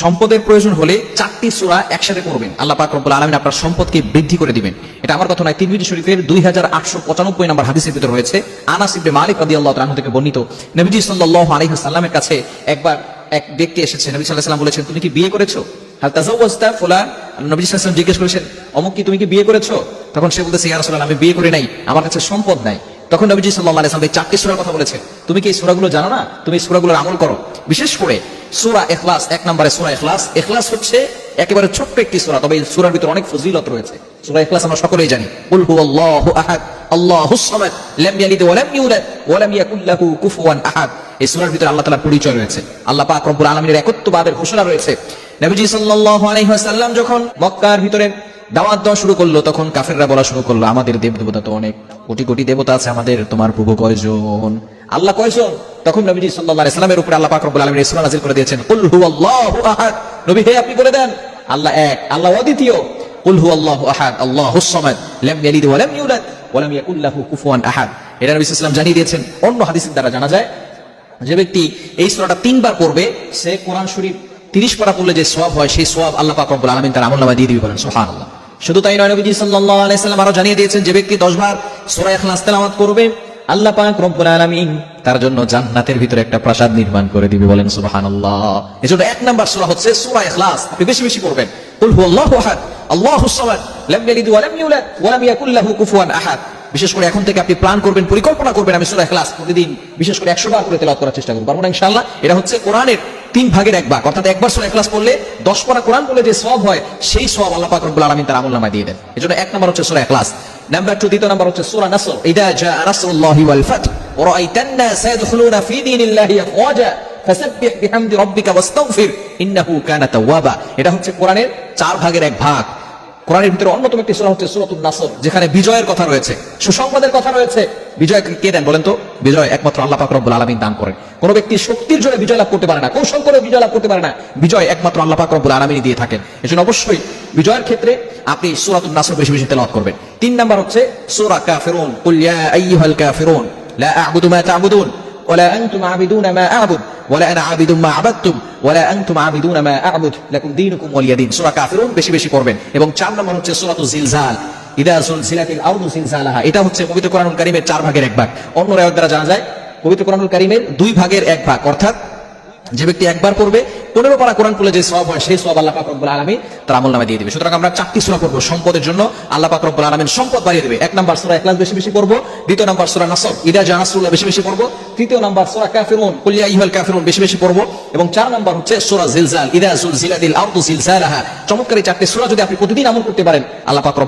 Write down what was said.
সম্পদের প্রয়োজন হলে চারটি সূরা একসাথে পড়বেন। আল্লাহ পাক রব্বুল আলামিন আপনার সম্পদকে বৃদ্ধি করে দিবেন। এটা আমার কথা নয়, তিরমিজি শরীফের দুই হাজার আটশো পঁচানব্বই নম্বর হাদিসের ভিতরে রয়েছে। আনাস ইবনে মালিক রাদিয়াল্লাহু তাআলা থেকে বর্ণিত, নবীজি সাল্লাল্লাহু আলাইহি সাল্লামের কাছে একবার এক ব্যক্তি এসেছে। নবী সাল্লাল্লাহু আলাইহি সাল্লাম বলেছেন, তুমি কি বিয়ে করেছ? হাল তাজাওয়াজতা ফুলান। নবী সাল্লাল্লাহু জিজ্ঞেস করেছেন, অমুক কি তুমি কি বিয়ে করেছ? তখন সে বলতেছে, ইয়া রাসূলুল্লাহ, আমি বিয়ে করি নাই। আমার কাছে সম্পদ নাই। তখন নবীজি সাল্লাল্লাহু আলাইহি এই চারটি সূরার কথা বলেছেন। তুমি কি এই সূরাগুলো জানো না? তুমি এই সূরাগুলোর আমল করো। বিশেষ করে সূরা ইখলাস, এক নম্বরে সূরা ইখলাস। ইখলাস হচ্ছে একেবারে ছোট্ট একটি সূরা, তবে এই সূরার ভিতরে অনেক ফজিলত রয়েছে। সূরা ইখলাস আমরা সকলেই জানি। কুল হুয়াল্লাহু আহাদ, আল্লাহুস সামাদ, লাম ইয়ালিদ ওয়া লাম ইউলাদ, ওয়া লাম ইয়াকুল লাহু কুফুয়ান আহাদ। এই ভিতরে আল্লাহ পরিচয় রয়েছে। আল্লাহ পাক রব্বুল আলামিনের একত্ববাদের ঘোষণা রয়েছে। নবীজি সাল্লাল্লাহু আলাইহি ওয়াসাল্লাম যখন মক্কার ভিতরে দাওয়াত দেওয়া শুরু করল, তখন কাফেররা বলা শুরু করল, আমাদের দেব দেবতা তো অনেক কোটি কোটি দেবতা আছে আমাদের, তোমার প্রভু কয়জন? আল্লাহ কয়জন? তখন নবীজি সাল্লাল্লাহু আলাইহি সাল্লামের উপরে আল্লাহ পাক রব্বুল আলামিন এই সূরা করে দিয়েছেন আহাদ। নবী, হে আপনি করে দেন। আল্লাহ এক, আল্লাহ অদ্বিতীয় হুয়াল্লাহু আহাদ, আল্লাহুস সামাদ, লাম ইয়ালিদ ওয়া ইউলাদ ওয়া কুফুয়ান আহাদ। এটা নবী ওয়াসাল্লাম জানিয়ে দিয়েছেন, অন্য হাদিসের দ্বারা জানা যায়, যে ব্যক্তি এই তিনবার পড়বে, সে কোরআন শরীফ তিরিশ পারা পড়লে যে সওয়াব হয়, সেই সওয়াব আল্লাহ পাক রব্বুল আলামিন তার আমল নামায় দিয়ে দিবে বলেন, সুবহানাল্লাহ। শুধু তাই নয়, নবীজি সাল্লাল্লাহু আলাইহি সাল্লাম আরও জানিয়ে দিয়েছেন, যে ব্যক্তি 10 বার সূরা ইখলাস তেলাওয়াত করবে, আল্লাহ পাক রব্বুল আলামিন তার জন্য জান্নাতের ভিতরে একটা প্রাসাদ নির্মাণ করে দিবে, বলেন সুবহানাল্লাহ। এজন্য এক নাম্বার সূরা হচ্ছে সূরা ইখলাস। আপনি বেশি বেশি পড়বেন। কুল হুয়াল্লাহু আহাদ, আল্লাহুস সামাদ, লাম ইয়ালিদ ওয়া লাম ইউলাদ ওয়া লাম ইয়াকুল লাহু কুফুয়ান আহাদ। বিশেষ করে এখন থেকে আপনি প্ল্যান করবেন, পরিকল্পনা করবেন আমি সূরা ইখলাস প্রতিদিন, বিশেষ করে 100 বার করে তেলাওয়াত করার চেষ্টা করব। পারব ইনশাআল্লাহ? এটা হচ্ছে কোরআনের তিন ভাগের এক ভাগ। অর্থাৎ একবার সূরা ইখলাস পড়লে 10 পারা কোরআন পড়লে যে সওয়াব হয়, সেই সওয়াব আল্লাহ পাক রব্বুল আলামিন তার আমলনামায় দিয়ে দেন। এজন্য এক নাম্বার হচ্ছে সূরা ইখলাস। নাম্বার 2 দ্বিতীয় নাম্বার হচ্ছে সূরা নাসর। ইদা জা নাসরুল্লাহি ওয়াল ফাত রাআইতান নাস ইয়াদখুলুনা ফি দীনিল্লাহি আফওয়াজা। ফাসাব্বিহ বিহামদি রাব্বিকা ওয়াস্তাগফির ইন্নাহু কানা তাওয়াবা। এটা হচ্ছে কোরআনের চার ভাগের এক ভাগ। কোরআনের ভিতরে অন্যতম একটি সূরা হচ্ছে সূরাতুন নাসর, যেখানে বিজয়ের কথা রয়েছে, সুসংবাদের কথা রয়েছে বিজয় কে দেন বলেন তো বিজয় একমাত্র আল্লাহ পাক রব্বুল আলামিন দান করেন কোন ব্যক্তি শক্তির জোরে বিজয় লাভ করতে পারে না কৌশল করে বিজয় লাভ করতে পারে না বিজয় একমাত্র আল্লাহ পাক রব্বুল আলামিনই দিয়ে থাকেন এজন্য অবশ্যই বিজয়ের ক্ষেত্রে আপনি সূরাতুন নাসর বেশি বেশি তেলাওয়াত করবেন তিন নাম্বার হচ্ছে সূরা কাফিরুন কুল ইয়া আইয়ুহাল কাফিরুন লা আ'বুদু মা তা'বুদুন ولا أنتم عابدون ما أعبد ولا أنا عابد ما عبدتم ولا أنتم عابدون ما أعبد لكم دينكم ولي دين সূরা কাফিরুন বেশি বেশি পড়বেন এবং চার নম্বর হচ্ছে সূরাতুল জিলজাল ইদা সুলসিলাতিল জিলজালাহা এটা হচ্ছে পবিত্র কোরআনুল কারীমের চার ভাগের এক ভাগ। অন্য রায়ত দ্বারা জানা যায়, পবিত্র কোরআনুল কারীমের দুই ভাগের এক ভাগ। অর্থাৎ যে ব্যক্তি একবার পনেরো পারা কোরআন পড়লে যে সব হয়, সেই সব আল্লাহ পাক রব্বুল আলামিন তার আমল নামে দিয়ে সুতরাং আমরা চারটি সূরা পড়ব সম্পদের জন্য। আল্লাহ পাক রব্বুল সম্পদ বাড়িয়ে দিবে। এক নাম্বার সূরা ইখলাস বেশি বেশি পড়ব। দ্বিতীয় নাম্বার সূরা নাসর, ইদা জানাসুল্লাহ বেশি বেশি পড়ব। তৃতীয় নাম্বার সূরা কাফিরুন, কুল ইয়া আইয়ুহাল কাফিরুন বেশি বেশি পড়ব। এবং চার নাম্বার হচ্ছে সূরা জিলজাল, ইদা জুলজিলাতিল আরদু জিলজালাহা চমৎকার এই চারটি সূরা যদি আপনি প্রতিদিন আমল করতে পারেন, আল্লাহ পাক রব্বুল